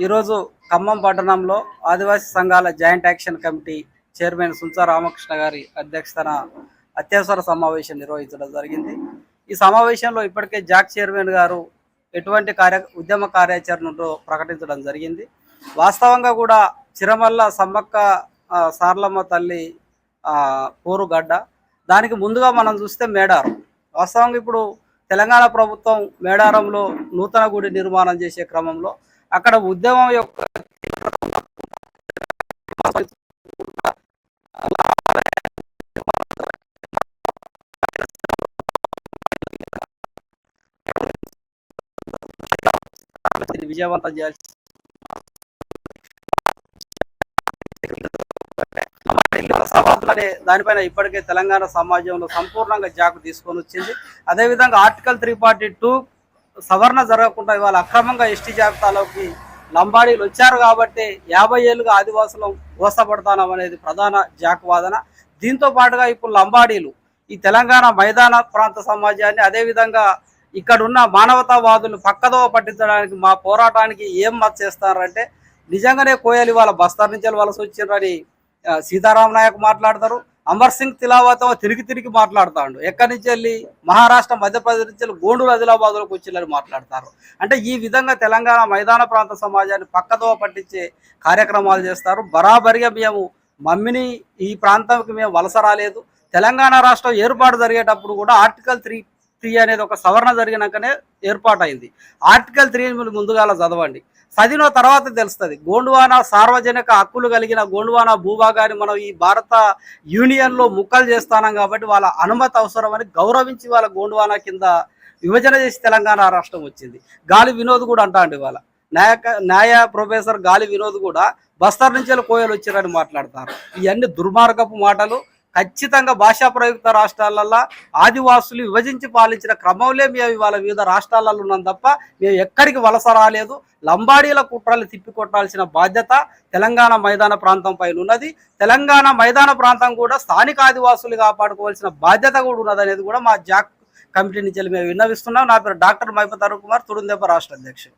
ఈరోజు ఖమ్మం పట్టణంలో ఆదివాసీ సంఘాల joint action committee chairman Suncha Ramakrishna గారి అధ్యక్షతన అత్యవసర సమావేశం నిర్వహించడం జరిగింది. ఈ సమావేశంలో ఇప్పటికే జాక్ చైర్మన్ గారు ఎటువంటి కార్య ఉద్యమ కార్యాచరణలో ప్రకటించడం జరిగింది. వాస్తవంగా కూడా చిరమల్ల సమ్మక్క సార్లమ్మ తల్లి ఆ, పోరుగడ్డ దానికి ముందుగా మనం చూస్తే మేడారం. వాస్తవంగా ఇప్పుడు తెలంగాణ ప్రభుత్వం మేడారంలో నూతన గుడి నిర్మాణం చేసే క్రమంలో అక్కడ ఉద్యమం యొక్క విజయవంతం చేయాల్సి దానిపైన ఇప్పటికే తెలంగాణ సమాజంలో సంపూర్ణంగా జాకు తీసుకొని వచ్చింది. అదేవిధంగా ఆర్టికల్ త్రీ ఫార్టీ టూ సవరణ జరగకుండా ఇవాళ అక్రమంగా ఎస్టీ జాబితాలోకి లంబాడీలు వచ్చారు కాబట్టి యాభై ఏళ్ళుగా ఆదివాసులు మోసపడతానం అనేది ప్రధాన జాక్ వాదన. దీంతో పాటుగా ఇప్పుడు లంబాడీలు ఈ తెలంగాణ మైదాన ప్రాంత సమాజాన్ని అదేవిధంగా ఇక్కడున్న మానవతావాదులు పక్కదోవ పట్టించడానికి మా పోరాటానికి ఏం మత చేస్తారంటే నిజంగానే కోయలు వాళ్ళ బస్తార్ నుంచి వలస వచ్చిండ్రని సీతారాం నాయక్ మాట్లాడతారు. అమర్ సింగ్ తిలావత్ తిరిగి తిరిగి మాట్లాడుతాడు. ఎక్కడి నుంచి వెళ్ళి? మహారాష్ట్ర మధ్యప్రదేశ్ నుంచి వెళ్ళి గోండూరు ఆదిలాబాద్లోకి వచ్చి మాట్లాడతారు. అంటే ఈ విధంగా తెలంగాణ మైదాన ప్రాంత సమాజాన్ని పక్కతో పట్టించే కార్యక్రమాలు చేస్తారు. బరాబరిగా మేము మమ్మీని ఈ ప్రాంతానికి మేము వలస రాలేదు. తెలంగాణ రాష్ట్రం ఏర్పాటు జరిగేటప్పుడు కూడా ఆర్టికల్ త్రీ త్రీ అనేది ఒక సవరణ జరిగినాకనే ఏర్పాటైంది. ఆర్టికల్ త్రీ ముందుగాల చదవండి. చదివిన తర్వాత తెలుస్తుంది. గోండువానా సార్వజనిక హక్కులు కలిగిన గోండువానా భూభాగాన్ని మనం ఈ భారత యూనియన్లో ముక్కలు చేస్తానం కాబట్టి వాళ్ళ అనుమతి అవసరమని గౌరవించి వాళ్ళ గోండువానా కింద విభజన చేసి తెలంగాణ రాష్ట్రం వచ్చింది. గాలి వినోద్ కూడా అంటాండి వాళ్ళ న్యాయ న్యాయ ప్రొఫెసర్ గాలి వినోద్ కూడా బస్తర్ నుంచి కోయలు వచ్చారని మాట్లాడతారు. ఇవన్నీ దుర్మార్గపు మాటలు. ఖచ్చితంగా భాషా ప్రయుక్త రాష్ట్రాలల్లో ఆదివాసులు విభజించి పాలించిన క్రమంలో మేము ఇవాళ వివిధ రాష్ట్రాలలో ఉన్నాం తప్ప మేము ఎక్కడికి వలస రాలేదు. లంబాడీల కుట్రలు తిప్పికొట్టాల్సిన బాధ్యత తెలంగాణ మైదాన ప్రాంతం పైన ఉన్నది. తెలంగాణ మైదాన ప్రాంతం కూడా స్థానిక ఆదివాసులు కాపాడుకోవాల్సిన బాధ్యత కూడా ఉన్నది అనేది కూడా మా జాక్ కమిటీ నుంచి మేము విన్నవిస్తున్నాం. నా పేరు డాక్టర్ మైపతరు కుమార్ తుడుందెప్ప రాష్ట్ర అధ్యక్షుడు.